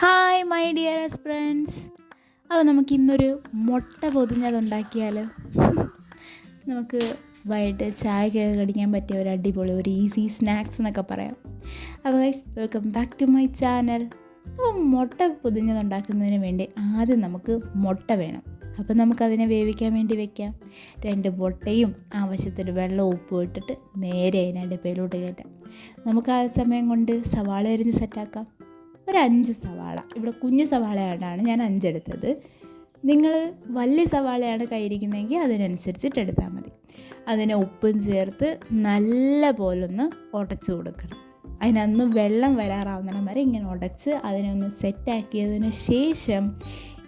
Hi my dear friends അപ്പോൾ നമുക്ക് ഇന്നൊരു മുട്ട പൊതിഞ്ഞത് ഉണ്ടാക്കിയാലോ നമുക്ക് വൈകിട്ട് ചായക്കൊക്കെ കടിക്കാൻ പറ്റിയ ഒരു അടിപൊളി ഒരു ഈസി സ്നാക്സ് എന്നൊക്കെ പറയാം. അപ്പോൾ guys welcome back to my channel അപ്പോൾ മുട്ട പൊതിഞ്ഞത് ഉണ്ടാക്കുന്നതിന് വേണ്ടി ആദ്യം നമുക്ക് മുട്ട വേണം. അപ്പോൾ നമുക്കതിനെ വേവിക്കാൻ വേണ്ടി വെക്കാം. രണ്ട് മുട്ടയും ആവശ്യത്തിന് വെള്ളം ഉപ്പും ഇട്ടിട്ട് നേരെ അതിനെ അടുപ്പയിലോട്ട് കയറ്റാം. നമുക്ക് ആ സമയം കൊണ്ട് സവാള അരിഞ്ഞ് സെറ്റാക്കാം ഒരു അഞ്ച് സവാള. ഇവിടെ കുഞ്ഞു സവാളയായിട്ടാണ് ഞാൻ അഞ്ചെടുത്തത്. നിങ്ങൾ വലിയ സവാളയാണ് കയ്യിരിക്കുന്നതെങ്കിൽ അതിനനുസരിച്ചിട്ട് എടുത്താൽ മതി. അതിനെ ഉപ്പും ചേർത്ത് നല്ല ഒന്ന് ഉടച്ചു കൊടുക്കണം. അതിനന്ന് വെള്ളം വരാറാവുന്ന വരെ ഇങ്ങനെ ഉടച്ച് അതിനൊന്ന് സെറ്റാക്കിയതിന് ശേഷം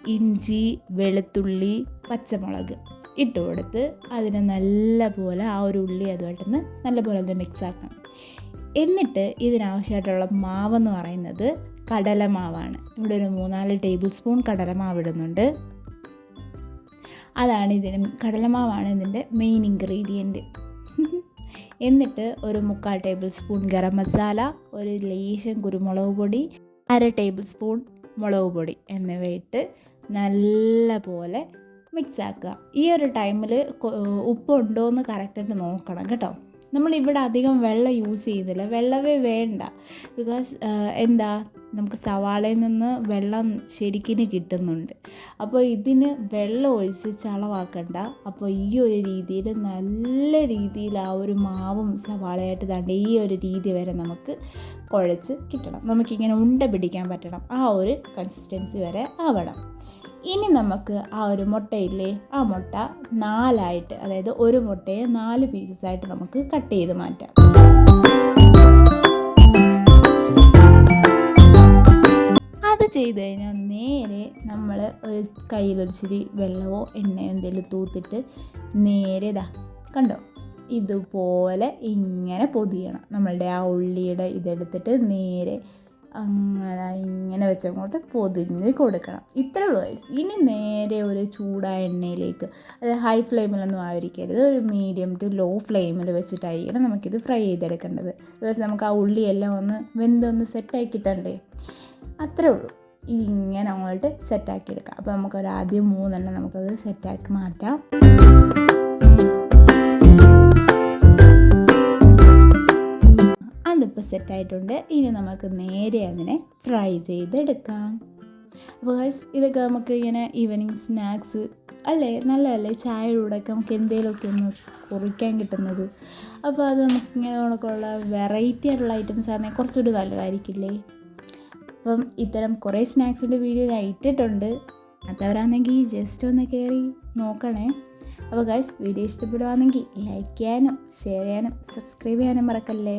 ഇഞ്ചി വെളുത്തുള്ളി പച്ചമുളക് ഇട്ട് കൊടുത്ത് അതിനെ നല്ല പോലെ ആ ഒരു ഉള്ളി അതുമായിട്ടൊന്ന് നല്ല പോലെ ഒന്ന് മിക്സ് ആക്കണം. എന്നിട്ട് ഇതിനാവശ്യമായിട്ടുള്ള മാവെന്ന് പറയുന്നത് കടലമാവാണ്. ഇവിടെ ഒരു മൂന്നാൽ ടേബിൾ സ്പൂൺ കടലമാവ് ഇടുന്നുണ്ട്. അതാണ് ഇതിന് കടലമാവാണ് ഇതിന്റെ മെയിൻ ഇൻഗ്രീഡിയന്റ് എന്നിട്ട് ഒരു മുക്കാൽ ടേബിൾ സ്പൂൺ ഗരം മസാല ഒരു ലേശം കുരുമുളക് പൊടി അര ടേബിൾ സ്പൂൺ മുളക് പൊടി എന്നിവയിട്ട് നല്ല പോലെ മിക്സ് ആക്കുക. ഈ ഒരു ടൈമിൽ ഉപ്പുണ്ടോ എന്ന് കറക്റ്റായിട്ട് നോക്കണം കേട്ടോ. നമ്മളിവിടെ അധികം വെള്ളം യൂസ് ചെയ്യുന്നില്ല വെള്ളമേ വേണ്ട. ബിക്കോസ് എന്താ നമുക്ക് സവാളയിൽ നിന്ന് വെള്ളം ശരിക്കിന് കിട്ടുന്നുണ്ട്. അപ്പോൾ ഇതിന് വെള്ളം ഒഴിച്ച് ചളവാക്കണ്ട. അപ്പോൾ ഈ ഒരു രീതിയിൽ നല്ല രീതിയിൽ ആ ഒരു മാവും സവാളയായിട്ട് തണ്ട ഈ ഒരു രീതി വരെ നമുക്ക് കുഴച്ച് കിട്ടണം. നമുക്കിങ്ങനെ ഉണ്ട പിടിക്കാൻ പറ്റണം. ആ ഒരു കൺസിസ്റ്റൻസി വരെ ആവണം. ഇനി നമുക്ക് ആ ഒരു മുട്ടയില്ലേ? ആ മുട്ട നാലായിട്ട് അതായത് ഒരു മുട്ടയെ നാല് പീസസ് ആയിട്ട് നമുക്ക് കട്ട് ചെയ്ത് മാറ്റാം. ചെയ്ത് കഴിഞ്ഞാൽ നേരെ നമ്മൾ കയ്യിലൊരിച്ചിരി വെള്ളമോ എണ്ണയോ എന്തെങ്കിലും തൂത്തിട്ട് നേരെ ഇതാ കണ്ടോ? ഇതുപോലെ ഇങ്ങനെ പൊതിയണം. നമ്മളുടെ ആ ഉള്ളിയുടെ ഇതെടുത്തിട്ട് നേരെ അങ്ങനെ ഇങ്ങനെ വെച്ചങ്ങോട്ട് പൊതിഞ്ഞ് കൊടുക്കണം. ഇത്രേ ഉള്ളൂ. ഇനി നേരെ ഒരു ചൂടായ എണ്ണയിലേക്ക് അത് ഹൈ ഫ്ലെയിമിലൊന്നും ആയിരിക്കരുത് ഒരു മീഡിയം ടു ലോ ഫ്ലെയിമിൽ വെച്ചിട്ടായിരിക്കണം നമുക്കിത് ഫ്രൈ ചെയ്തെടുക്കേണ്ടത്. അതുപോലെ നമുക്ക് ആ ഉള്ളിയെല്ലാം ഒന്ന് വെന്തൊന്ന് സെറ്റാക്കി കിട്ടണ്ടേ? അത്രേ ഉള്ളൂ. ഇങ്ങനെ അങ്ങോട്ട് സെറ്റാക്കി എടുക്കാം. അപ്പോൾ നമുക്കൊരു ആദ്യം മൂന്നെണ്ണം നമുക്കത് സെറ്റാക്കി മാറ്റാം. അതിപ്പോൾ സെറ്റായിട്ടുണ്ട് ഇനി നമുക്ക് നേരെ അതിനെ ഫ്രൈ ചെയ്തെടുക്കാം. അപ്പോൾ ഇതൊക്കെ നമുക്ക് ഇങ്ങനെ ഈവനിങ് സ്നാക്സ് അല്ലേ? നല്ലതല്ലേ ചായ കൂടെയൊക്കെ നമുക്ക് എന്തെങ്കിലുമൊക്കെ ഒന്ന് കുറിക്കാൻ കിട്ടുന്നത്. അപ്പോൾ അത് നമുക്ക് ഇങ്ങനെ ഉള്ള വെറൈറ്റി ആയിട്ടുള്ള ഐറ്റംസ് ആണെങ്കിൽ കുറച്ചുകൂടി നല്ലതായിരിക്കില്ലേ? അപ്പം ഇത്തരം കുറേ സ്നാക്സിന്റെ വീഡിയോ ഞാൻ ഇട്ടിട്ടുണ്ട്. അതവരാണെങ്കിൽ ജസ്റ്റ് ഒന്ന് കയറി നോക്കണേ. അപ്പോൾ ഗൈസ് വീഡിയോ ഇഷ്ടപ്പെടുവാണെങ്കിൽ ലൈക്ക് ചെയ്യാനും ഷെയർ ചെയ്യാനും സബ്സ്ക്രൈബ് ചെയ്യാനും മറക്കല്ലേ?